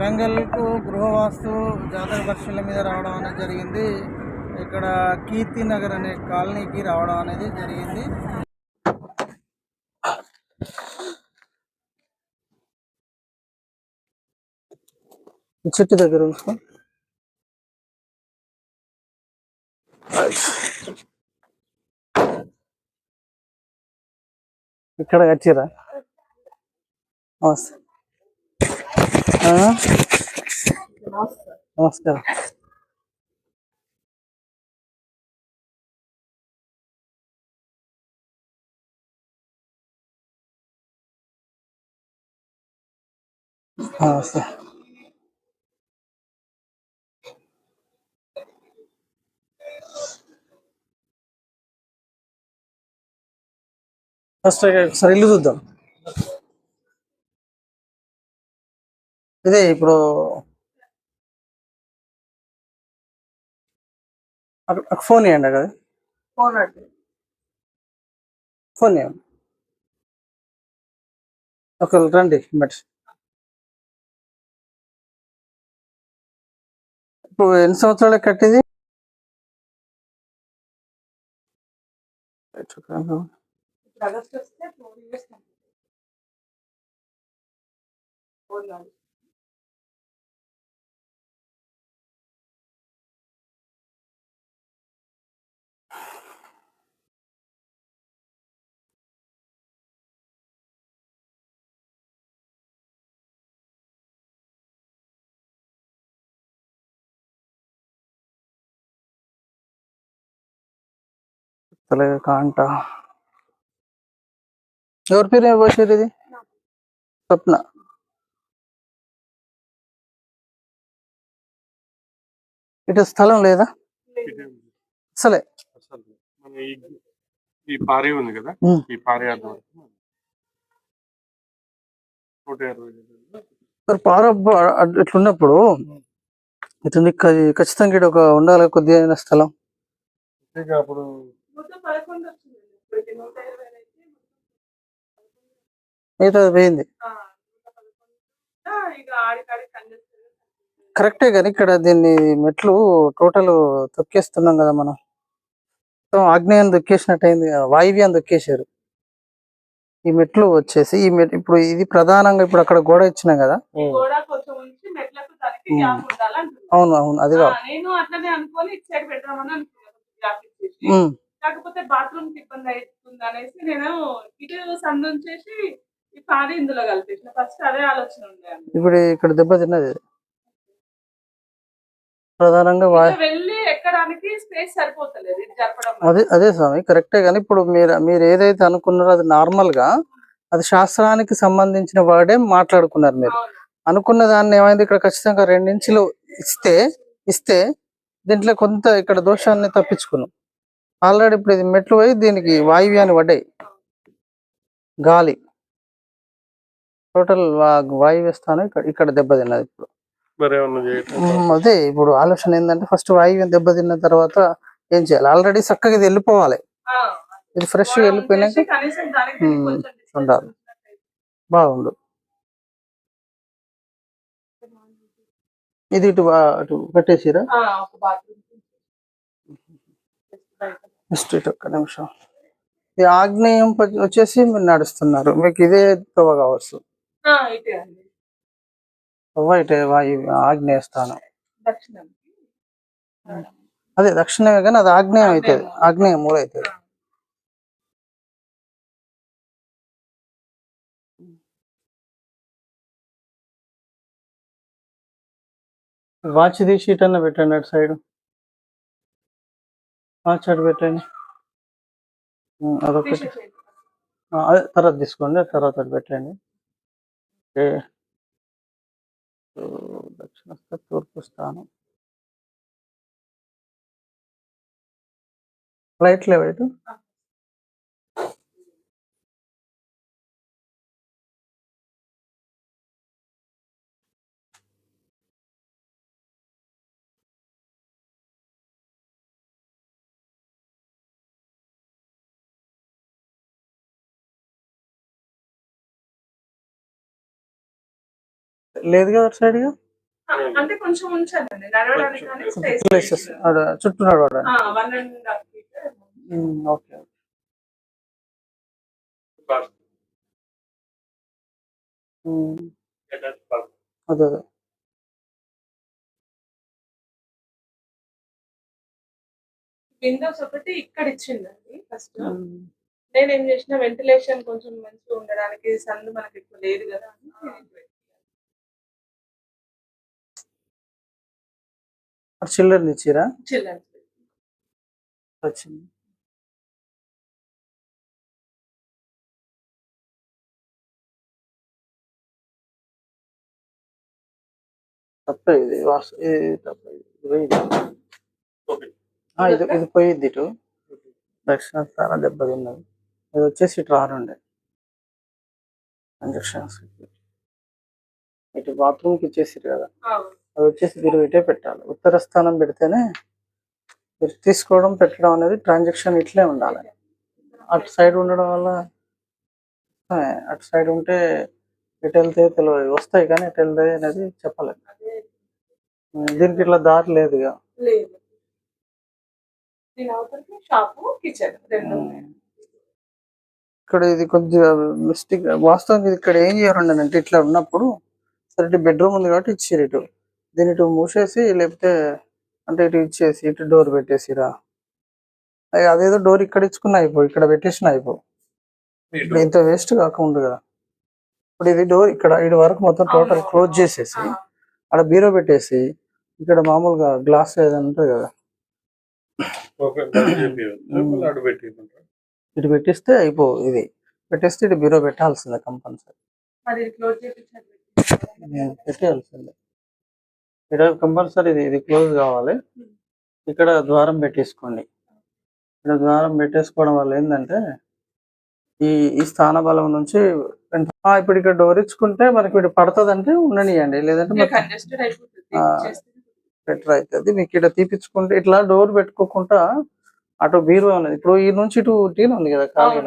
వరంగల్కు గృహవాస్తు జాతక పరిశీలన మీద రావడం అనేది జరిగింది. ఇక్కడ కీర్తి నగర్ అనే కాలనీకి రావడం అనేది జరిగింది. చెట్టు దగ్గర ఉంచుకో. ఇక్కడ కట్టిరా. నమస్తే. నమస్కారం నమస్తే ఫస్ట్ ఒకసారి ఇల్లు చూద్దాం ఇదే ఇప్పుడు అక్కడ- అక్కడ ఫోన్ ఇవ్వండి కదా ఫోన్ అండి. ఫోన్ ఇవ్వండి ఒక రండి మెట్ ఇప్పుడు ఎన్ని సంవత్సరాలు కట్టేది? ఆగస్ట్ వస్తే ఫోర్ ఇయర్స్ ఫోర్ అలాగే కాంట ఎవరి పేరు పోసారు ఇది? స్వప్న. ఇటు స్థలం లేదా? అసలే. ఈ పారి ఉంది కదా. ఈ ఇట్లున్నప్పుడు ఇటు ఖచ్చితంగా ఒక ఉండాలి కొద్దిగా స్థలం. అప్పుడు పదకొండు నూట ఇరవై అయితే మిగతా పోయింది కరెక్టే కానీ ఇక్కడ దీన్ని మెట్లు టోటల్ తొక్కేస్తున్నాం కదా మనం. మొత్తం ఆగ్నేయం తొక్కేసినట్టు అయింది కదా, వాయువ్యం తొక్కేశారు. ఈ మెట్లు వచ్చేసి ఈ మెట్ ఇప్పుడు ఇది ప్రధానంగా ఇప్పుడు అక్కడ గోడ ఇచ్చినాం కదా. అవును అవును అది కాదు. కాకపోతే బాత్రూమ్కి ఇబ్బంది అవుతుంది అనేసి నేను ఇటు సందు ఉంచేసి ఈ పాడి ఇందులో కలిపేసిన ఫస్ట్ అదే ఆలోచన ఉండే. ఇప్పుడు ఇక్కడ దెబ్బ తిన్నది. ప్రధానంగా వెళ్ళి ఎక్కడానికి స్పేస్ సరిపోతలేదు ఇది జరపడం. అదే అదే స్వామి కరెక్టే కానీ ఇప్పుడు మీరు మీరు ఏదైతే అనుకున్నారో అది నార్మల్గా అది శాస్త్రానికి సంబంధించిన వర్డే మాట్లాడుకున్నారు మీరు. అనుకున్న దాన్ని ఏమైంది ఇక్కడ ఖచ్చితంగా రెండించులు ఇస్తే ఇస్తే దీంట్లో కొంత ఇక్కడ దోషాన్ని తప్పించుకున్నాం ఆల్రెడీ ఇప్పుడు ఇది మెట్లు పోయి దీనికి వాయువ్యాన్ని పడ్డాయి. గాలి. టోటల్ వాయువ్య స్థానం ఇక్కడ ఇక్కడ దెబ్బతిన్నది ఇప్పుడు. అదే ఇప్పుడు ఆలోచన ఏంటంటే ఫస్ట్ వాయువ్యం దెబ్బతిన్న తర్వాత ఏం చేయాలి? ఆల్రెడీ చక్కగా ఇది వెళ్ళిపోవాలి. ఆ, ఇది ఫ్రెష్ వెళ్ళిపోయినాక ఉండాలి. బాగుండు. ఇది ఇటు అటు కట్టేసిరా? ఆ, ఒక బాత్రూమ్. జస్ట్ ఇటు ఒక్క నిమిషం. ఈ ఆగ్నేయం వచ్చేసి మీరు నడుస్తున్నారు. మీకు ఇదే తవ్వ కావచ్చు. తవ్వ ఇటే వాయు ఆగ్నేయ స్థానం. అదే దక్షిణమే కానీ అది ఆగ్నేయం అవుతుంది ఆగ్నేయం. ఆగ్నేయం మూల అవుతుంది వాచ్ తీసి ఇటన్నా పెట్టండి అటు సైడ్. అటు పెట్టండి. అదొకటి. అదే తర్వాత తీసుకోండి తర్వాత పెట్టండి. ఓకే. సో, దక్షిణస్థ తూర్పు స్థానం. లైట్ లేవు లేదు కదా అటు సైడ్గా అంటే కొంచెం నడవడానికి కానీ స్పేస్ ప్లేసెస్ చుట్టూ నడవడానికి. One and half feet um, okay. అదే అదే. విండోస్ ఒకటి ఇక్కడ ఇచ్చిందండి ఫస్ట్. నేను ఏం చేసిన వెంటిలేషన్ కొంచెం మంచిగా ఉండడానికి సందు మనకి ఎక్కువ లేదు కదా అని. చిల్డ్రన్ ఇచ్చిరా చిల్లండి వచ్చింది. తప్పే ఇది ఇది తప్పే ఇది? పోయింది. ఇది ఇటు. దక్షిణ స్థానం దెబ్బతిన్నది ఇది వచ్చేసి ఇటు రానుండే. ఇంజక్షన్స్ ఇటు బాత్రూమ్కి ఇచ్చేసారు కదా. అది వచ్చేసి మీరు ఇటే పెట్టాలి. ఉత్తర స్థానం పెడితేనే మీరు తీసుకోవడం పెట్టడం అనేది ట్రాన్సాక్షన్ ఇట్లే ఉండాలి. అటు సైడ్ ఉండడం వల్ల అటు సైడ్ ఉంటే ఎటు వెళ్తే తెలియదు వస్తాయి కానీ ఎటు వెళ్తాయి అనేది చెప్పలేదు దీనికి ఇట్లా దారి లేదు ఇక. ఇక్కడ ఇది కొద్దిగా మిస్టేక్ వాస్తవానికి ఇక్కడ ఏం చేయరండి అంటే ఇట్లా ఉన్నప్పుడు సరే బెడ్రూమ్ ఉంది కాబట్టి ఇచ్చారు ఇటు. దీని ఇటు మూసేసి లేకపోతే అంటే ఇటు ఇచ్చేసి ఇటు డోర్ పెట్టేసిరా. అదేదో డోర్ ఇక్కడ ఇచ్చుకున్న అయిపో ఇక్కడ పెట్టేసిన అయిపో. ఇప్పుడు ఇంత వేస్ట్ కాకుండా కదా. ఇప్పుడు ఇది డోర్ ఇక్కడ ఇటు వరకు మొత్తం టోటల్ క్లోజ్ చేసేసి ఆ, అక్కడ బీరో పెట్టేసి ఇక్కడ మామూలుగా గ్లాస్ ఏదైనా ఉంటుంది కదా. ఇటు పెట్టిస్తే అయిపో ఇది. పెట్టేస్తే ఇటు బీరో పెట్టాల్సిందే కంపల్సరీ. మరి ఇక్కడ కంపల్సరీ ఇది ఇది క్లోజ్ కావాలి. ఇక్కడ ద్వారం పెట్టేసుకోండి. ఇక్కడ ద్వారం పెట్టేసుకోవడం వల్ల ఏంటంటే ఈ ఈ స్థాన బలం నుంచి ఇప్పుడు ఇక్కడ డోర్ ఇచ్చుకుంటే మనకి ఇటు పడుతుంది అంటే ఉండనియండి. లేదంటే బెటర్ అవుతుంది. మీకు ఇక్కడ తీపించుకుంటే ఇట్లా డోర్ పెట్టుకోకుండా అటు బీరువా ఉన్నది. ఇప్పుడు ఈ నుంచి ఇటు టీన్ ఉంది కదా ఖాళీ.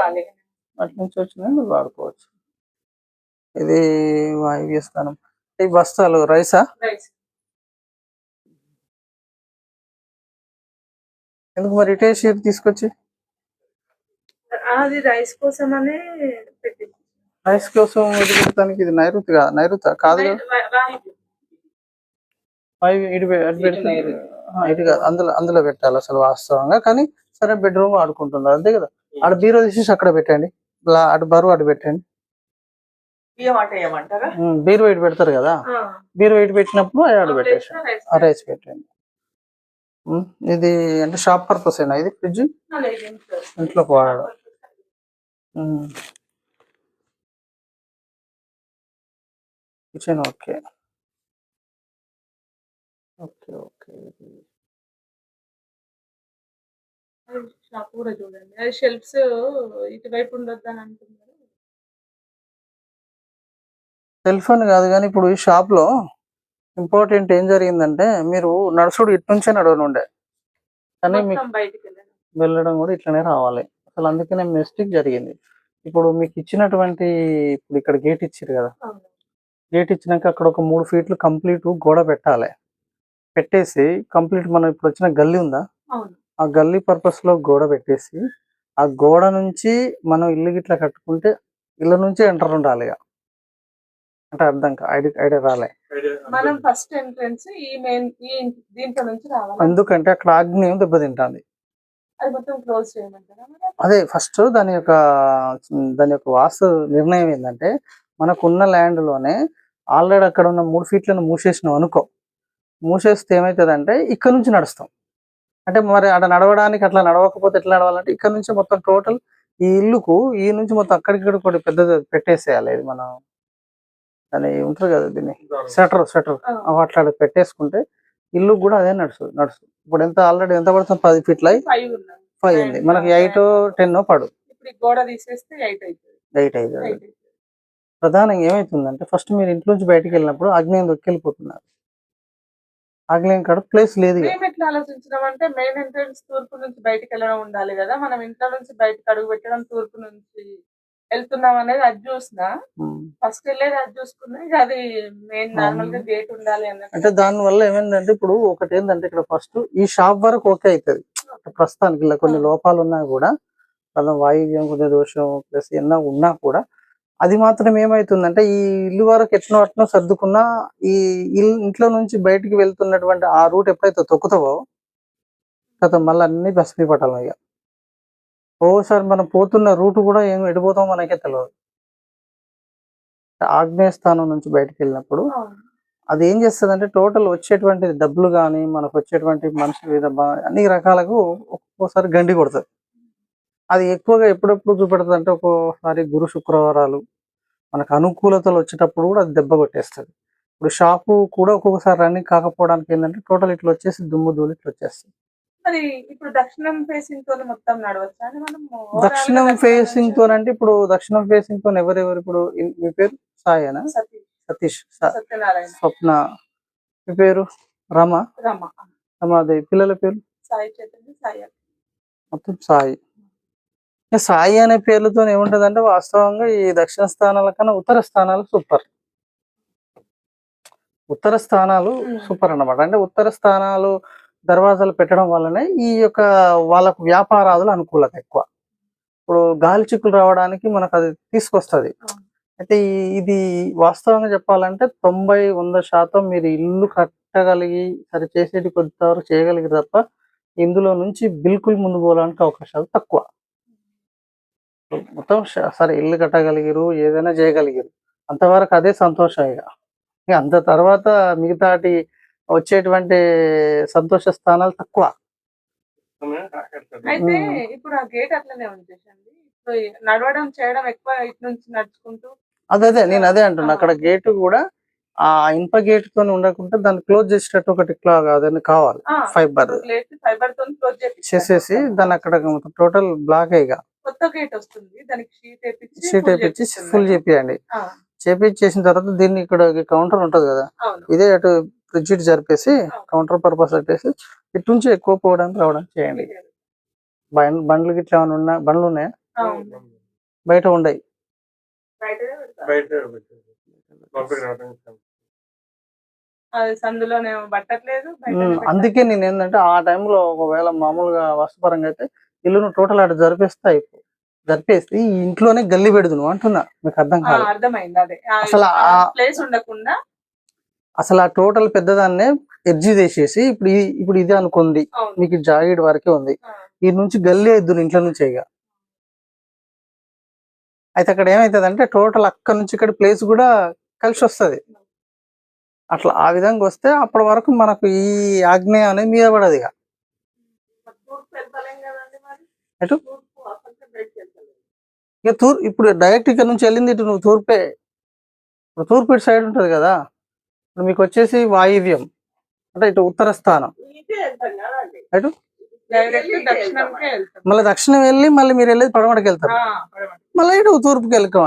ఖాళీ. అటు నుంచి వచ్చినా వాడుకోవచ్చు. ఇది వాయువ్య స్థానం. ఈ బస్తాలు రైసా? ఎందుకు మరి ఇటే షీట్ తీసుకొచ్చి? అది రైస్ కోసం అనే రైస్ కోసం ఇది ఇది నైరుతి కాదు నైరుత? ఇటు అటు కాదు. అందులో అందులో పెట్టాలి అసలు వాస్తవంగా. కానీ సరే బెడ్రూమ్ వాడుకుంటున్నారు అంతే కదా? ఆడ బీరో తీసేసి అక్కడ పెట్టండి. అటు బరువు అటు పెట్టండి. బీరో ఇటు పెడతారు కదా. బీరో ఇటు పెట్టినప్పుడు అది ఆడ ఆ పెట్టేసి ప్లేస్లో రైస్ పెట్టండి ఇది అంటే షాప్ పర్పస్ ఏనా? ఇది ఫ్రిడ్జ్? ఇంట్లో. ఉమ్. Kitchen okay. Okay okay. Shop కూడా చూడండి. షెల్ఫ్స్ ఇటువైపు ఉండొద్దు అని అంటున్నారు. సెల్ ఫోన్ కాదు కానీ ఇప్పుడు ఈ షాప్లో ఇంపార్టెంట్ ఏం జరిగిందంటే మీరు నడుచుడు ఇటు నుంచే నడవనుండే కానీ మీకు వెళ్ళడం. కూడా ఇట్లనే రావాలి. అసలు అందుకనే మిస్టేక్ జరిగింది. ఇప్పుడు మీకు ఇచ్చినటువంటి ఇప్పుడు ఇక్కడ గేట్ ఇచ్చారు కదా. గేట్ ఇచ్చినాక అక్కడ ఒక మూడు ఫీట్లు కంప్లీట్ గోడ పెట్టాలి. పెట్టేసి కంప్లీట్ మనం ఇప్పుడు వచ్చిన గల్లీ ఉందా? ఆ గల్లీ పర్పస్లో గోడ పెట్టేసి ఆ గోడ నుంచి మనం ఇల్లు గిట్లా కట్టుకుంటే ఇళ్ళ నుంచే ఎంటర్ ఉండాలి ఇక. అంటే అర్థం కా ఐడి ఐడియా రాలే. మనం ఫస్ట్ ఎంట్రన్స్ ఈ మెయిన్ ఈ దీంట్లో నుంచి రావాలి? ఎందుకంటే అక్కడ ఆగ్నేయం దెబ్బతింటుంది. అది మొత్తం క్లోజ్ చేయమంటారా? అదే ఫస్ట్ దాని యొక్క దాని యొక్క వాస్తు నిర్ణయం ఏంటంటే మనకున్న ల్యాండ్లోనే ఆల్రెడీ అక్కడ ఉన్న మూడు ఫీట్లను మూసేసినాం అనుకో. మూసేస్తే ఏమవుతుందంటే ఇక్కడ నుంచి నడుస్తాం. అంటే మరి అక్కడ నడవడానికి అట్లా నడవకపోతే ఎట్లా నడవాలంటే ఇక్కడ నుంచి మొత్తం టోటల్ ఈ ఇల్లుకు ఈ నుంచి మొత్తం అక్కడికి కూడా పెద్దది పెట్టేసేయాలి. ఇది మనం దాని ఉంటారు కదా దీన్ని. షటర్ షటర్ ఆ. అట్లా పెట్టేసుకుంటే ఇల్లు కూడా అదే నడుస్తుంది నడుస్తుంది. ఇప్పుడు ఎంత ఆల్రెడీ ఎంత పడుతుంది? పది ఫీట్ల ఫైవ్ ఉంది. మనకి ఎయిట్ టెన్ పడు. ఇప్పుడు ఈ గోడ తీసేస్తే ఎయిట్ అవుతుంది ప్రధానంగా ఏమైతుందంటే ఫస్ట్ మీరు ఇంట్లో నుంచి బయటికి వెళ్ళినప్పుడు ఆగ్నేయం దొక్కెళ్ళిపోతున్నారు ఆగ్నేయం కాడ ప్లేస్ లేదు ఎట్లా ఆలోచించినాం అంటే మెయిన్ ఎంట్రన్స్ తూర్పు నుంచి బయటికి వెళ్ళడం ఉండాలి కదా. మనం ఇంట్లో నుంచి బయటకు అడుగు పెట్టడం తూర్పు నుంచి వెళ్తున్నాం అనేది అది చూసిన. ఫస్ట్ వెళ్ళేది అది చూసుకున్నా అది మెయిన్ నార్మల్గా గేట్ ఉండాలి అన్నట్టు. అంటే దాని వల్ల ఏమైందంటే ఇప్పుడు ఒకటి ఏంటంటే ఇక్కడ ఫస్ట్ ఈ షాప్ వరకు ఓకే అవుతుంది. ప్రస్తుతానికి ఇలా కొన్ని లోపాలు ఉన్నా కూడా వాళ్ళ వాయువ్యం కొద్దిగా దోషం ప్లస్ ఎన్నో ఉన్నా కూడా అది మాత్రం ఏమైతుందంటే ఈ ఇల్లు వరకు ఎట్నో అట్నో సర్దుకున్నా ఈ ఇల్లు ఇంట్లో నుంచి బయటికి వెళ్తున్నటువంటి ఆ రూట్ ఎప్పుడైతే తొక్కుతావో గత మళ్ళీ అన్ని భస్మీపటాలం ఇక. ఓసారి మనం పోతున్న రూట్ కూడా ఏం ఎడిపోతాం మనకే తెలియదు ఆగ్నేయ స్థానం నుంచి బయటికి వెళ్ళినప్పుడు అది ఏం చేస్తుంది అంటే టోటల్ వచ్చేటువంటి డబ్బులు కానీ మనకు వచ్చేటువంటి మనిషి మీద అన్ని రకాలకు ఒక్కొక్కసారి గండి కొడుతుంది. అది ఎక్కువగా ఎప్పుడెప్పుడు చూపెడుతుంది అంటే ఒక్కోసారి గురు శుక్రవారాలు మనకు అనుకూలతలు వచ్చేటప్పుడు కూడా అది దెబ్బ కొట్టేస్తుంది. ఇప్పుడు షాపు కూడా ఒక్కొక్కసారి రన్నింగ్ కాకపోవడానికి ఏంటంటే టోటల్ ఇట్లా వచ్చేసి దుమ్ము ధూళి ఇట్లా వచ్చేస్తుంది మరి ఇప్పుడు దక్షిణం ఫేసింగ్తో మొత్తం నడవచ్చా? మనం దక్షిణం ఫేసింగ్తో అంటే ఇప్పుడు దక్షిణం ఫేసింగ్తో ఎవరెవరు ఇప్పుడు మీ పేరు? సాయేనా? సతీ సతీష్ సత్యనారాయణ. స్వప్న. మీ పేరు? రమ. రమ. రమాదేవి పిల్లల పేరు? సాయి చైతన్య సాయి అక్క. మొత్తం సాయి. సాయి అనే పేర్లతో ఏముంటదంటే వాస్తవంగా ఈ దక్షిణ స్థానాల కన్నా ఉత్తర స్థానాలు సూపర్. ఉత్తర స్థానాలు. సూపర్ అన్నమాట. అంటే ఉత్తర స్థానాలు దర్వాజాలు పెట్టడం వల్లనే ఈ యొక్క వాళ్ళకు వ్యాపారాదులు అనుకూలత ఎక్కువ. ఇప్పుడు గాలి చిక్కులు రావడానికి మనకు అది తీసుకొస్తుంది. అయితే ఇది వాస్తవంగా చెప్పాలంటే తొంభై వంద శాతం మీరు ఇల్లు కట్టగలిగి సరే చేసేటి కొంతవరకు చేయగలిగి తప్ప ఇందులో నుంచి బిల్కుల్ ముందు పోవడానికి అవకాశాలు తక్కువ. మొత్తం సరే ఇల్లు కట్టగలిగిరు ఏదైనా చేయగలిగిరు. అంతవరకు అదే సంతోషం ఇక అంత తర్వాత మిగతాటి వచ్చేటువంటి సంతోష స్థానాలు తక్కువ. అయితే. ఇప్పుడు ఆ గేట్ అట్లనే ఉంచేసండి. నడవడం చేయడం ఎక్కువ ఇటు నుంచి నడుచుకుంటూ. అదే అదే నేను అదే అంటున్నా. అక్కడ గేటు కూడా ఆ ఇనుప గేట్తో ఉండకుండా దాన్ని క్లోజ్ చేసేటట్టు ఒకటి ఇట్లా అదని కావాలి. ఫైబర్ ఫైబర్తో క్లోజ్ చేసేసి దాన్ని అక్కడ టోటల్ బ్లాక్ అయ్యిగా కొత్త గేట్ వస్తుంది. దానికి షీట్ వేపించి. ఫుల్ చేపియండి. ఆ, చేపించేసిన తర్వాత దీన్ని ఇక్కడ కౌంటర్ ఉంటది కదా. ఇదే అటు ఫ్రిడ్జ్ ఇటు జరిపేసి కౌంటర్ పర్పస్ పెట్టేసి ఇటు నుంచి ఎక్కువ పోవడానికి రావడానికి చేయండి బండ్- బండ్లు గిట్ల ఏమైనా ఉన్నా బండ్లు ఉన్నాయా. బయట ఉండయి. అందుకే నేను ఏంటంటే ఆ టైంలో ఒకవేళ మామూలుగా వస్తుపరంగా అయితే ఇల్లును టోటల్ అటు జరిపేస్తే అయిపో జరిపేసి ఇంట్లోనే గల్లి పెడుదును అంటున్నా మీకు అర్థం కాదు అర్థమైంది అదే అసలు ప్లేస్ ఉండకుండా అసలు ఆ టోటల్ పెద్దదాన్నే ఎడ్జి తీసేసి ఇప్పుడు ఇప్పుడు ఇది అనుకుంది. మీకు జాగిడ్ వరకే ఉంది. ఈ నుంచి గల్లీ ఇద్దరు ఇంట్లో నుంచి ఇక. అయితే అక్కడ ఏమైతుంది అంటే టోటల్ అక్కడ నుంచి ఇక్కడ ప్లేస్ కూడా కలిసి వస్తది. అట్లా ఆ విధంగా వస్తే అప్పటి వరకు మనకు ఈ ఆగ్నేయ అనేది మీద పడదు ఇక. తూర్పు ఎటు? తూర్పు ఇక తూర్ ఇప్పుడు డైరెక్ట్ ఇక్కడ నుంచి వెళ్ళింది ఇటు నువ్వు తూర్పే. ఇప్పుడు తూర్పు ఇటు సైడ్ ఉంటది కదా. ఇప్పుడు మీకు వచ్చేసి వాయువ్యం. అంటే ఇటు ఉత్తర స్థానం. వెళ్తాం. మళ్ళీ దక్షిణం వెళ్ళి మళ్ళీ మీరు వెళ్ళేది పడమటకి వెళ్తారు. మళ్ళీ ఇటు తూర్పుకి వెళ్ళకం.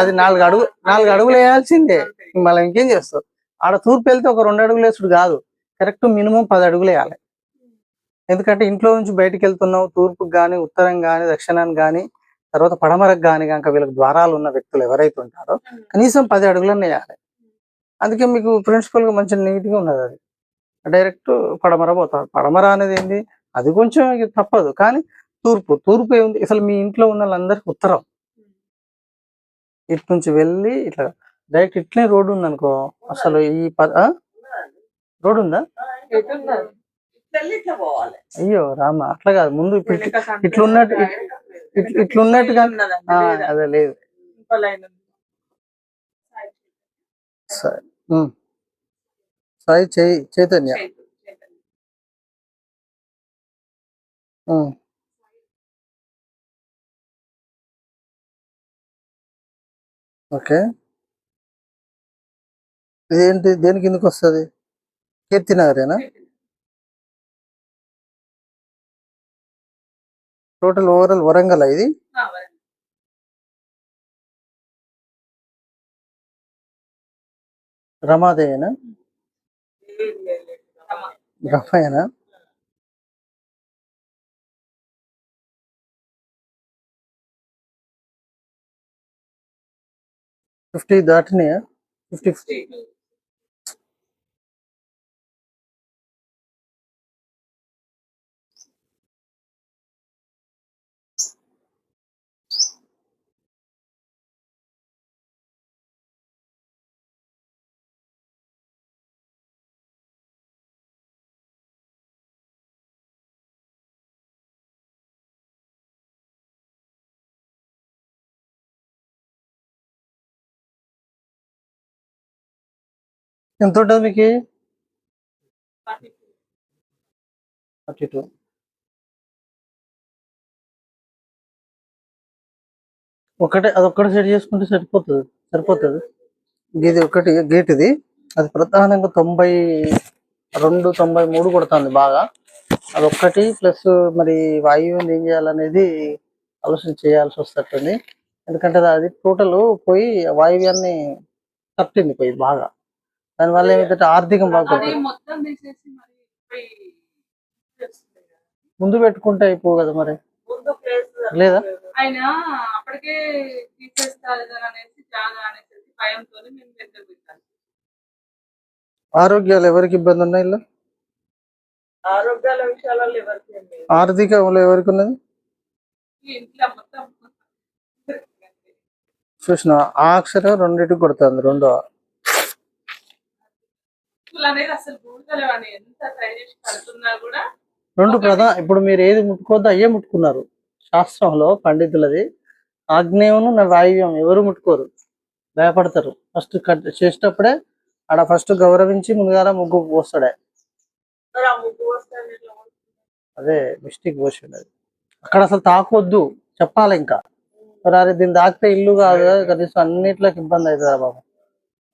అది నాలుగు అడుగు నాలుగు అడుగులు వేయాల్సిందే. మళ్ళీ ఇంకేం చేస్తావు? ఆడ తూర్పు వెళ్తే ఒక రెండు అడుగులు వేసుడు కాదు. కరెక్ట్ మినిమం పది అడుగులు వేయాలి. ఎందుకంటే ఇంట్లో నుంచి బయటికి వెళ్తున్నావు తూర్పుకి కానీ ఉత్తరం కానీ దక్షిణానికి కానీ తర్వాత పడమరకు కానీ కనుక వీళ్ళకి ద్వారాలు ఉన్న వ్యక్తులు ఎవరైతే ఉంటారో కనీసం పది అడుగులన్నీ వేయాలి. అందుకే మీకు ప్రిన్సిపల్గా మంచి నీట్గా ఉన్నది అది. డైరెక్ట్ పడమర పోతారు పడమర అనేది ఏంటి అది కొంచెం తప్పదు. కానీ తూర్పు తూర్పు ఏముంది? అసలు మీ ఇంట్లో ఉన్న వాళ్ళందరికీ ఉత్తరం. ఇటు నుంచి వెళ్ళి ఇట్లా డైరెక్ట్ ఇట్లే రోడ్డు ఉంది అనుకో అసలు ఈ ప- రోడ్డు ఉందా? అయ్యో రామ అట్లా కాదు. ముందు ఇప్పుడు ఇట్లున్నట్టు ఇట్లున్నట్టుగా అదే లేదు ఇంకో లైన్ ఉంది. సరే ఉమ్. సాయి. చై- చైతన్య. చైతన్య, ఓకే. ఇదేంటి దేనికి ఎందుకు వస్తుంది? కీర్తి నగరేనా? టోటల్ ఓవరాల్ వరంగల్ ఇది? రమాదేనా రమయన ఫిఫ్టీ దాటినాయా? ఫిఫ్టీ ఎంత ఉంటుంది మీకు? Forty two. ఒకటే అది సెట్ చేసుకుంటే సరిపోతుంది సరిపోతుంది. ఇది ఒకటి గేట్ ఇది. అది ప్రధానంగా తొంభై రెండు తొంభై మూడు కొడుతుంది బాగా. అదొక్కటి ప్లస్ మరి వాయువుని ఏం చేయాలనేది ఆలోచన చేయాల్సి వస్తుంది ఎందుకంటే అది టోటల్ పోయి వాయువ్యాన్ని తట్టింది పోయి బాగా. దానివల్ల ఏమైతే ఆర్థికం బాగా అది పడుతుంది మొత్తం తీసేసి మరి పోయి చేస్తుంది కదా. ముందు పెట్టుకుంటే అయిపో కదా మరి. లేదా? ఆయన అప్పటికే తీసేస్తారు కదా అనేసి జాగా అనేసి భయంతో మేము దగ్గర పెట్టాను ఆరోగ్యాలు ఎవరికి ఇబ్బంది ఉన్నాయి ఇలా? ఆరోగ్యాల విషయాలలో ఎవరికి ఏం లేదు. ఆర్థికంలో ఎవరికి ఉన్నది? చూసిన ఆ అక్షరం రెండింటికి కొడుతుంది రెండో అనేది అసలు బూడగలేవని ఎంత ట్రై చేసి కడుతున్నా కూడా రెండు ప్రధాన ఇప్పుడు మీరు ఏది ముట్టుకోవద్దు అయ్యే ముట్టుకున్నారు. శాస్త్రంలో పండితులది ఆగ్నేయమును నా వాయువ్యం ఎవరు ముట్టుకోరు. భయపడతారు. ఫస్ట్ కట్ చేసేటప్పుడే ఆడ ఫస్ట్ గౌరవించి ముందుగా ముగ్గు పోస్తాడే. అదే మిస్టేక్ పోసిండు అది. అక్కడ అసలు తాకొద్దు చెప్పాలి ఇంకా. మరి దీన్ని తాకితే ఇల్లు కదా, కనీసం అన్నిట్లోకి ఇబ్బంది అవుతుందా బాబు.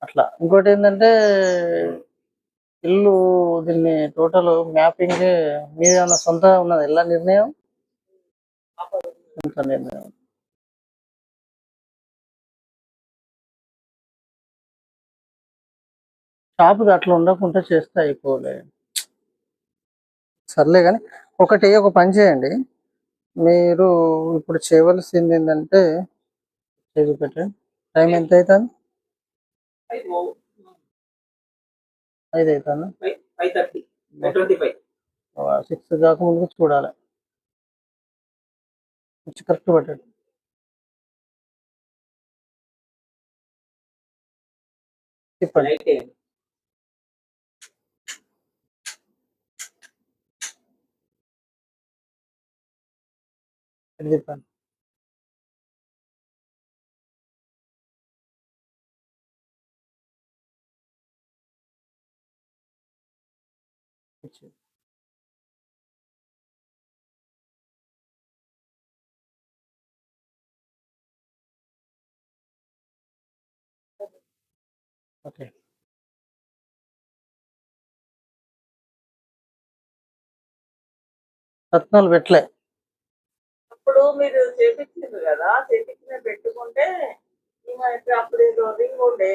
అట్లా. ఇంకోటి ఏంటంటే ఇల్లు దీన్ని టోటల్ మ్యాపింగ్ మీద ఏమన్నా సొంత ఉన్నది? ఎలా నిర్ణయం? సొంత నిర్ణయం. షాపు అట్లా ఉండకుండా చేస్తే అయిపోలే. సర్లే కానీ ఒకటి ఒక పని చేయండి. మీరు ఇప్పుడు చేయవలసింది ఏంటంటే చేసి పెట్టండి. టైం ఎంత అవుతుంది ఐదు అవుతుంది five thirty twenty five. Six కాకముందు చూడాలి. కరెక్ట్ పెట్టండి చెప్పండి చెప్పండి ఓకే. రత్నాలు పెట్టలే. అప్పుడు మీరు చేపించిండ్రు కదా చేపించిన పెట్టుకుంటే అప్పుడు ఏదో రింగ్ ఉండే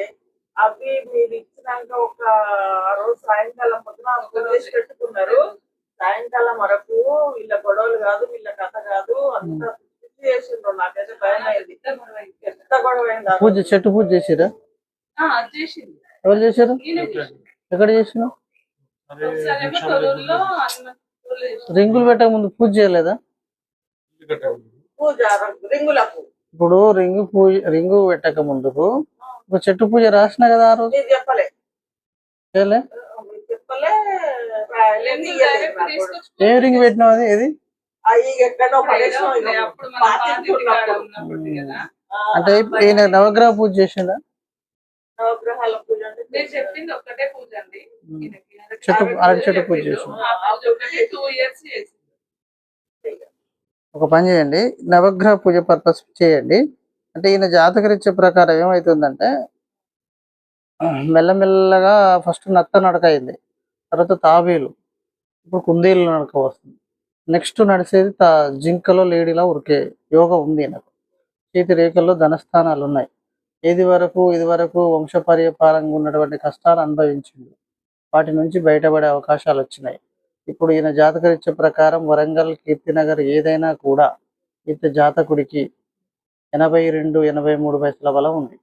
అవి మీరు ఇచ్చినాక ఒక రోజు సాయంకాలం పొద్దున చేసి పెట్టుకున్నారు. సాయంకాలం వరకు వీళ్ళ గొడవలు కాదు వీళ్ళ కథ కాదు అంత చేసిండ్రు. నాకైతే భయం అయింది. ఎంత గొడవ పూజ. చెట్టు పూజ చేసిరా? ఎవరు చేశారు? చేసింది. ఎక్కడ చేసిన అదే ఒకసారి ఏమో నిమిషం తొర్రూరులో అన్న తొర్రూరులో చేసింది. రింగులు పెట్టక ముందు పూజ చేయలేదా? ఇప్పుడు రింగు పూజ రింగు పెట్టక ముందుకు ఒక చెట్టు పూజ రాసిన కదా ఆ రోజు? చెప్పలే. ఏ రింగ్ పెట్టినావు అది? ఏది? అంటే ఈయన నవగ్రహ పూజ చేసిండా? నవగ్రహాల పూజ అంటే మీరు చెప్పింది ఒక్కటే పూజ అండి. చెట్టు అరటి అరటి చెట్టు పూజ ఒకటి టూ ఇయర్స్ చేసింది. ఒక పని చేయండి. నవగ్రహ పూజ పర్పస్ చేయండి. అంటే ఈయన జాతకరీత్య ప్రకారం ఏమవుతుందంటే మెల్లమెల్లగా ఫస్ట్ నత్త నడక అయింది. తర్వాత తాబేలు. ఇప్పుడు కుందేలు నడక వస్తుంది. నెక్స్ట్ నడిచేది తా జింకలో లేడీలా ఉరికే యోగం ఉంది నాకు చేతి రేఖల్లో ధనస్థానాలు ఉన్నాయి ఏది వరకు ఇది వరకు వంశపర్యపారంగా ఉన్నటువంటి కష్టాలు అనుభవించిండు. వాటి నుంచి బయటపడే అవకాశాలు వచ్చినాయి. ఇప్పుడు ఈయన జాతకరీత్య ప్రకారం వరంగల్ కీర్తినగర్ ఏదైనా కూడా ఇంత జాతకుడికి ఎనభై రెండు ఎనభై మూడు వయసుల బలం ఉంది.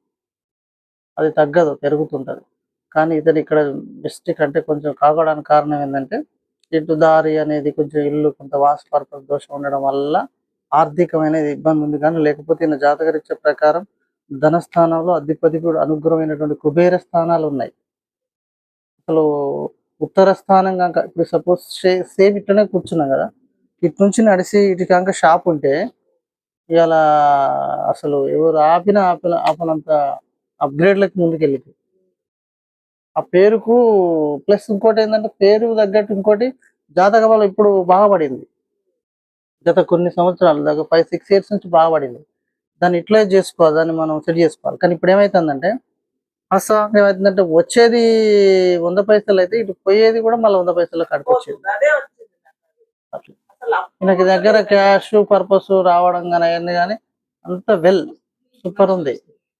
అది తగ్గదు పెరుగుతుంటుంది. కానీ ఇతను ఇక్కడ మిస్టేక్ అంటే కొంచెం కాగడానికి కారణం ఏంటంటే ఇటు దారి అనేది కొంచెం ఇల్లు కొంత వాసు పర్పస్ దోషం ఉండడం వల్ల ఆర్థికమైనది ఇబ్బంది ఉంది కానీ లేకపోతే ఈయన జాతకరీత్యా ప్రకారం ధనస్థానంలో అధిపతిపుడు అనుగ్రహమైనటువంటి కుబేర స్థానాలు ఉన్నాయి అసలు ఉత్తర స్థానం కనుక ఇప్పుడు సపోజ్ సేమ్ ఇట్లనే కూర్చున్నాం కదా. ఇటు నుంచి నడిచి ఇటు కనుక షాప్ ఉంటే ఇవాళ అసలు ఎవరు ఆపిన ఆపిన ఆపనంత అప్గ్రేడ్లకు ముందుకెళ్ళింది ఆ పేరుకు ప్లస్ ఇంకోటి ఏంటంటే పేరు తగ్గట్టు ఇంకోటి జాతక బలం ఇప్పుడు బాగుపడింది గత కొన్ని సంవత్సరాలు దాకా ఫైవ్ సిక్స్ ఇయర్స్ నుంచి బాగా పడింది. దాన్ని యూటిలైజ్ చేసుకోవాలి దాన్ని మనం సెట్ చేసుకోవాలి. కానీ ఇప్పుడు ఏమైతుందంటే అసలు ఏమైతుందంటే వచ్చేది వంద పైసలు అయితే ఇటు పోయేది కూడా మళ్ళీ వంద పైసలు కడుకొచ్చేది నాకు. దగ్గర క్యాష్ పర్పస్ రావడం కానీ అవన్నీ కానీ అంత వెల్ సూపర్ ఉంది.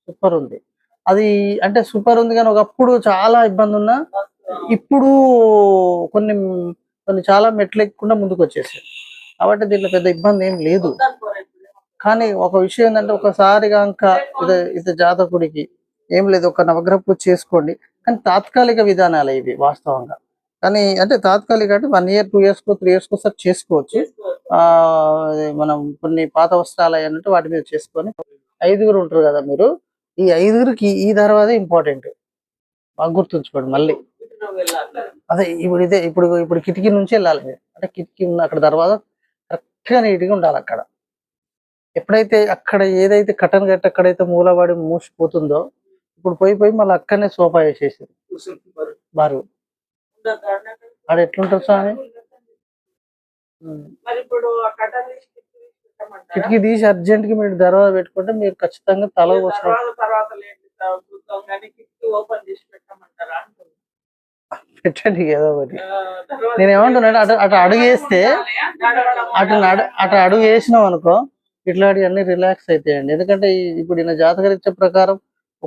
సూపర్ ఉంది. అది అంటే సూపర్ ఉంది కానీ ఒకప్పుడు చాలా ఇబ్బంది ఉన్నా ఇప్పుడు కొన్ని కొన్ని చాలా మెట్లు ఎక్కకుండా ముందుకు వచ్చేసాయి కాబట్టి దీంట్లో పెద్ద ఇబ్బంది ఏం లేదు. కానీ ఒక విషయం ఏంటంటే ఒకసారి కనుక ఇది ఇది జాతకుడికి ఏం లేదు ఒక నవగ్రహ పూజ చేసుకోండి. కానీ తాత్కాలిక విధానాలు ఇవి వాస్తవంగా. కానీ అంటే తాత్కాలిక అంటే one year two years three years ఒకసారి చేసుకోవచ్చు. చేసుకోవచ్చు. ఆ మనం కొన్ని పాత వస్త్రాలు అయ్యానంటే వాటి మీద చేసుకొని ఐదుగురు ఉంటారు కదా మీరు ఈ ఐదుగురికి ఈ తర్వాత ఇంపార్టెంట్. బాగా గుర్తుంచుకోండి మళ్ళీ. అదే ఇప్పుడు ఇదే ఇప్పుడు ఇప్పుడు కిటికీ నుంచి వెళ్ళాలి అంటే కిటికీ ఉన్న అక్కడ తర్వాత కరెక్ట్గా నీట్గా ఉండాలి అక్కడ. ఎప్పుడైతే అక్కడ ఏదైతే కటన్ గట్టి అక్కడైతే మూలబడి మూసిపోతుందో ఇప్పుడు పోయి పోయి మళ్ళీ అక్కడనే సోఫా వేసేసింది కూర్చుంటారు బారు. ఆడ ఎట్లుంటారు స్వామి? కిటికీ తీసి అర్జెంట్కి మీరు దర్వాజా పెట్టుకుంటే మీరు ఖచ్చితంగా తల. పెట్టండి ఏదో ఒకటి. నేను ఏమంటున్నాను అటు అటు అడుగు వేస్తే అటు అటు అడుగు వేసినాం అనుకో ఇట్లాంటివి అన్ని రిలాక్స్ అవుతాయండి ఎందుకంటే ఇప్పుడు ఈయన జాతకరీత్యా ప్రకారం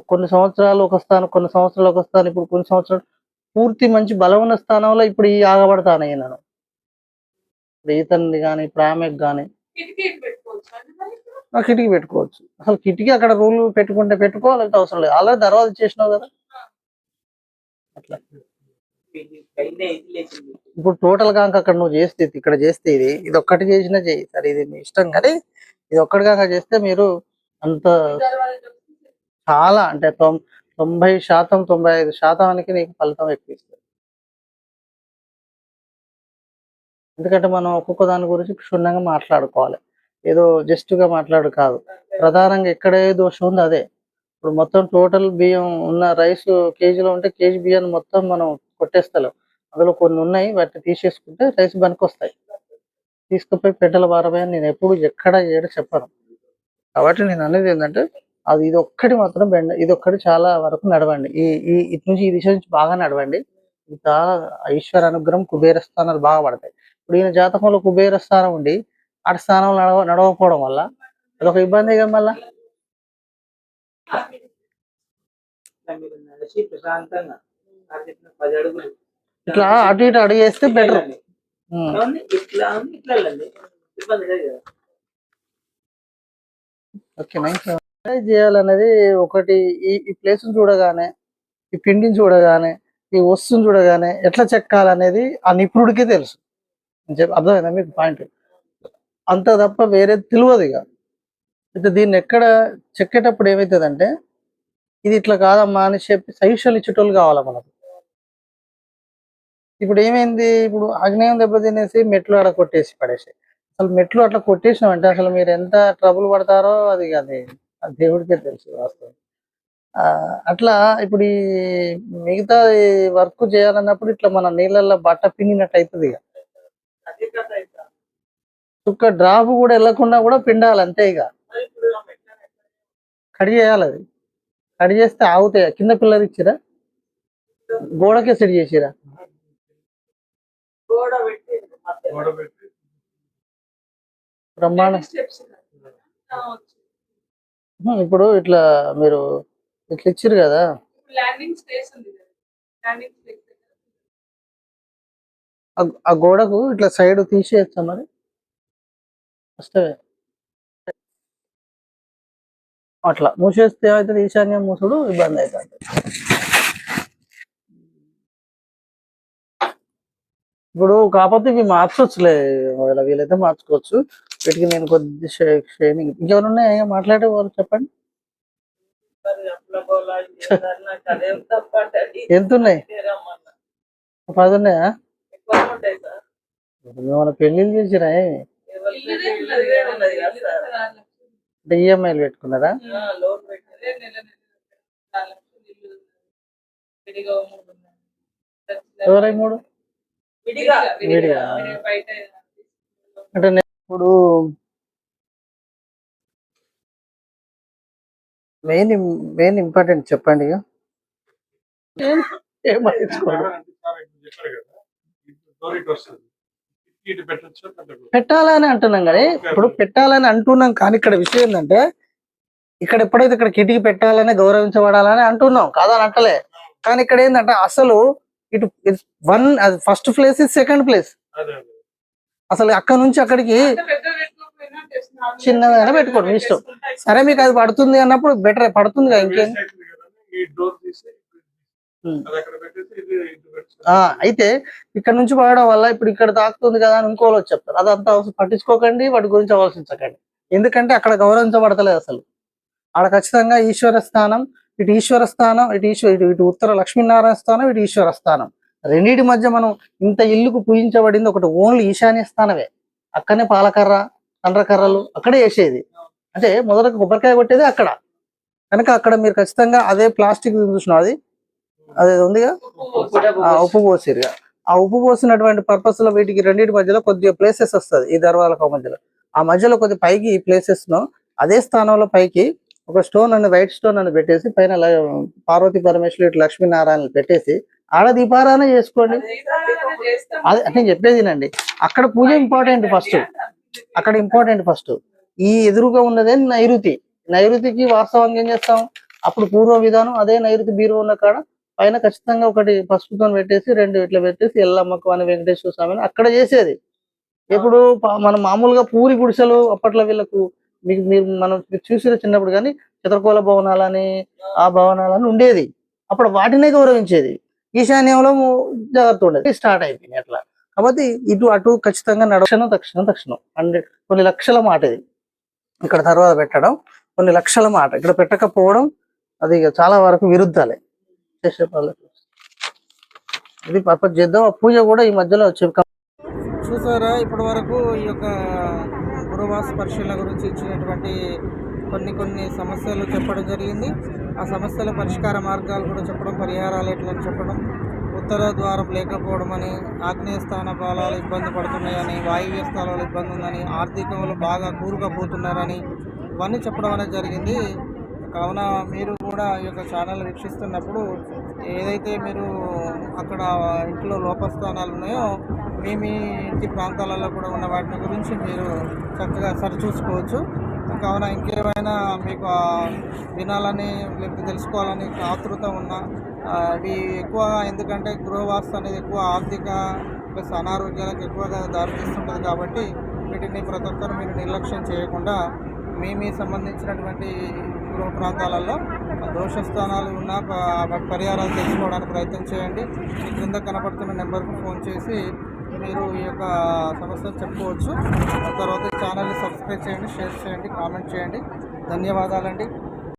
కొన్ని సంవత్సరాలు ఒక స్థానం కొన్ని సంవత్సరాలు ఒక స్థానం ఇప్పుడు కొన్ని సంవత్సరాలు పూర్తి మంచి బలం ఉన్న స్థానంలో ఇప్పుడు ఈ ఆగబడతాను ఈయనను. ఇప్పుడు ఈతన్ని కానీ ఇప్పుడు? ఆమెకు కానీ కిటికీ పెట్టుకోవచ్చు. అసలు కిటికీ అక్కడ రూల్ పెట్టుకుంటే పెట్టుకోవాలంటే అవసరం లేదు. ఆల్రెడీ దర్వాజా చేసినావు కదా. అట్లా. ఇప్పుడు టోటల్గా అక్కడ నువ్వు చేస్తే ఇక్కడ చేస్తే ఇది ఇది ఒక్కటి చేసినా చెయ్యి సరే ఇది ఇష్టం కానీ ఇది ఒక్కడిగా కాక చేస్తే మీరు అంత చాలా అంటే తొం- తొంభై శాతం తొంభై ఐదు శాతానికి నీకు ఫలితం ఎక్కువ ఇస్తుంది. ఎందుకంటే మనం ఒక్కొక్క దాని గురించి క్షుణ్ణంగా మాట్లాడుకోవాలి. ఏదో జస్ట్గా మాట్లాడు కాదు. ప్రధానంగా ఎక్కడే ఏ దోషం ఉంది అదే. ఇప్పుడు మొత్తం టోటల్ బియ్యం ఉన్న రైస్ కేజీలో ఉంటే కేజీ బియ్యాన్ని మొత్తం మనం కొట్టేస్తలేం. అందులో కొన్ని ఉన్నాయి వాటిని తీసేసుకుంటే రైస్ వస్తాయి తీసుకుపోయి పెట్టెల భారమే నేను ఎప్పుడు ఎక్కడ ఏడ చెప్పను. కాబట్టి నేను అనేది ఏంటంటే అది ఇది ఒక్కటి మాత్రం బెండ ఇది ఒక్కటి చాలా వరకు నడవండి. ఈ ఈ ఇటు నుంచి ఈ దిశ నుంచి బాగా నడవండి. చాలా ఈశ్వర అనుగ్రహం కుబేర స్థానాలు బాగా పడతాయి. ఇప్పుడు ఈయన జాతకంలో కుబేర స్థానం ఉండి ఆ స్థానంలో నడవ నడవకపోవడం వల్ల అదొక ఇబ్బంది కదా మళ్ళా? ఇట్లా అటు ఇటు అడిగేస్తే బెటర్ ఇట్లా ఇట్లా ఇబ్బంది లేదు. కదా ఓకే నైస్ చేయాలనేది ఒకటి ఈ ఈ ప్లేస్ చూడగానే ఈ పిండిని చూడగానే ఈ వస్తువుని చూడగానే ఎట్లా చెక్కాలనేది ఆ నిపుణుడికే తెలుసు. నేను చెప్ప- అర్థమైందా మీకు పాయింట్? అంత తప్ప వేరే తెలియదు ఇక. అయితే దీన్ని ఎక్కడ చెక్కేటప్పుడు ఏమవుతుందంటే ఇది ఇట్లా కాదమ్మా అని చెప్పి సజెషన్ ఇచ్చేటోళ్ళు కావాలి మనకు. ఇప్పుడు ఏమైంది? ఇప్పుడు అగ్నేయం దెబ్బతినేసి మెట్లు అక్కడ కొట్టేసి పడేసి అసలు మెట్లు అట్లా కొట్టేసినామంటే అసలు మీరు ఎంత ట్రబుల్ పడతారో అది అది దేవుడికే తెలుసు వాస్తవం. అట్లా ఇప్పుడు ఈ మిగతా వర్క్ చేయాలన్నప్పుడు ఇట్లా మన నీళ్ళల్లో బట్ట పిండినట్టు అవుతుంది ఇక. చుక్క డ్రాప్ కూడా వెళ్ళకుండా కూడా పిండాలి అంతే ఇక. కడి చేయాలి అది. కడి చేస్తే ఆగుతాయి. కింద పిల్లలు ఇచ్చిరా? గోడకే సెట్ చేసిరా గోడ పెట్టి మధ్యలో. గోడ పెట్టి బ్రహ్మాండం ఇప్పుడు ఇట్లా మీరు ఇట్లా ఇచ్చిరు కదా? ఆ- గోడకు ఇట్లా సైడ్ తీసేయచ్చా మరి? వస్తే అట్లా. మూసేస్తే ఏమవుతుంది ఈశాన్యం మూసుడు ఇబ్బంది అవుతుంది. ఇప్పుడు కాకపోతే ఇవి మార్చొచ్చులే. ఒకవేళ వీలైతే మార్చుకోవచ్చు. వీటికి నేను కొద్ది షైనింగ్ ఇంకెవరున్నాయి మాట్లాడే వాళ్ళు చెప్పండి. ఎంత ఉన్నాయి పది ఉన్నాయా ఏమైనా పెళ్ళిళ్ళు చేసినా అంటే ఈఎంఐలు పెట్టుకున్నారా? ఇరవై మూడు? విడిగా అంటే ఇప్పుడు మెయిన్ మెయిన్ ఇంపార్టెంట్ చెప్పండి పెట్టాలని అంటున్నాం కానీ ఇప్పుడు పెట్టాలని అంటున్నాం కానీ ఇక్కడ విషయం ఏంటంటే ఇక్కడ ఎప్పుడైతే ఇక్కడ కిటికీ పెట్టాలని గౌరవించబడాలని అంటున్నాం కాదని అంటలే. కానీ ఇక్కడ ఏంటంటే అసలు ఇటు one first place is second place అసలు అక్కడ నుంచి అక్కడికి చిన్నదైనా పెట్టుకోండి, ఇష్టం. సరే మీకు అది పడుతుంది అన్నప్పుడు బెటర్ పడుతుంది కదా ఇంకేం? Waste అవుతుంది కదా. ఈ డోర్ తీసి. అది అక్కడ పెట్టేసి ఇది ఇటు పెట్టేసి ఆ అయితే ఇక్కడ నుంచి పడడం వల్ల ఇప్పుడు ఇక్కడ తాకుతుంది కదా అని వచ్చి చెప్తారు. అదంతా అవసరం పట్టించుకోకండి వాటి గురించి ఆలోచించకండి. ఎందుకంటే అక్కడ గౌరవించబడతలేదు అసలు. ఆడ ఖచ్చితంగా ఈశ్వర స్థానం ఇటు ఈశ్వర స్థానం ఇటు ఈశ్వర ఇటు ఇటు ఉత్తర లక్ష్మీనారాయణ స్థానం ఇటు ఈశ్వర స్థానం. రెండింటి మధ్య మనం ఇంత ఇల్లుకు పూజించబడింది ఒకటి ఓన్లీ ఈశాన్య స్థానమే. అక్కడనే పాలకర్ర తండ్రకర్రలు అక్కడే వేసేది. అంటే మొదట కొబ్బరికాయ కొట్టేది అక్కడ. కనుక అక్కడ మీరు ఖచ్చితంగా అదే ప్లాస్టిక్ చూసిన అది? అదే ఉందిగా? ఉప్పు ఉప్పు పోసిరుగా ఆ ఉప్పు పోసినటువంటి పర్పస్లో వీటికి రెండింటి మధ్యలో కొద్దిగా ప్లేసెస్ వస్తుంది ఈ దర్వాలకు మధ్యలో. ఆ మధ్యలో కొద్ది పైకి ఈ ప్లేసెస్ను అదే స్థానంలో పైకి ఒక స్టోన్ అని వైట్ స్టోన్ అని పెట్టేసి పైన పార్వతి పరమేశ్వరు ఇటు లక్ష్మీనారాయణ పెట్టేసి ఆడ దీపారాధన చేసుకోండి. అది నేను చెప్పేదినండి అక్కడ పూజ ఇంపార్టెంట్ ఫస్ట్ అక్కడ ఇంపార్టెంట్ ఫస్ట్ ఈ ఎదురుగా ఉన్నదే నైరుతి. నైరుతికి వాస్తవంగా ఏం చేస్తాం? అప్పుడు పూర్వ విధానం అదే నైరుతి బీరు ఉన్న కాడ పైన ఖచ్చితంగా ఒకటి పసుపుతో పెట్టేసి రెండు ఇట్లా పెట్టేసి ఎల్లమ్మకు అని వెంకటేశ్వర స్వామిని అక్కడ చేసేది. ఇప్పుడు మనం మామూలుగా పూరి గుడిసెలు అప్పట్లో వీళ్ళకు మీకు మీరు మనం చూసిన చిన్నప్పుడు కానీ చిత్రకూల భవనాలని ఆ భవనాలని ఉండేది. అప్పుడు వాటినే గౌరవించేది. ఈశాన్యంలో జాగ్రత్త ఉండేది. స్టార్ట్ అయిపోయింది అట్లా. కాబట్టి ఇటు అటు ఖచ్చితంగా నడక్షణం తక్షణం తక్షణం. అంటే కొన్ని లక్షల మాట ఇది. ఇక్కడ తర్వాత పెట్టడం కొన్ని లక్షల మాట. ఇక్కడ పెట్టకపోవడం అది చాలా వరకు విరుద్ధాలే. చేసే ఇది పర్పస్ చేద్దాం. ఆ పూజ కూడా ఈ మధ్యలో చెప్ప చూసారా? ఇప్పటి వరకు ఈ యొక్క గురువాస పరిశీలన గురించి ఇచ్చినటువంటి కొన్ని కొన్ని సమస్యలు చెప్పడం జరిగింది. ఆ సమస్యల పరిష్కార మార్గాలు కూడా చెప్పడం పరిహారాలు ఎట్లని చెప్పడం ఉత్తర ద్వారం లేకపోవడం అని ఆగ్నేయ స్థాన బాలాలు ఇబ్బంది పడుతున్నాయని వాయువ్య స్థానాలు ఇబ్బంది ఉందని ఆర్థికంలో బాగా కూరుకుపోతున్నారని ఇవన్నీ చెప్పడం అనేది జరిగింది. కావున మీరు కూడా ఈ యొక్క ఛానల్ వీక్షిస్తున్నప్పుడు ఏదైతే మీరు అక్కడ ఇంట్లో లోపస్థానాలు ఉన్నాయో మీ మీ ఇంటి ప్రాంతాలలో కూడా ఉన్న వాటిని గురించి మీరు చక్కగా సరిచూసుకోవచ్చు. కావున ఇంకేమైనా మీకు వినాలని లేకపోతే తెలుసుకోవాలని ఆతృత ఉన్నా అవి ఎక్కువ ఎందుకంటే గృహవాస్తు అనేది ఎక్కువ ఆర్థిక ప్లస్ అనారోగ్యాలకు ఎక్కువగా దారితీస్తుంటుంది కాబట్టి వీటిని ప్రతి ఒక్కరు మీరు నిర్లక్ష్యం చేయకుండా మీ మీ సంబంధించినటువంటి గృహ ప్రాంతాలలో దోష స్థానాలు ఉన్న వాటి పరిహారాలు తెలుసుకోవడానికి ప్రయత్నం చేయండి. ఈ క్రింద కనపడుతున్న నెంబర్కు ఫోన్ చేసి మీరు ఈ యొక్క సమస్యలు చెప్పుకోవచ్చు. ఆ తర్వాత ఛానల్ని సబ్స్క్రైబ్ చేయండి షేర్ చేయండి కామెంట్ చేయండి. ధన్యవాదాలండి.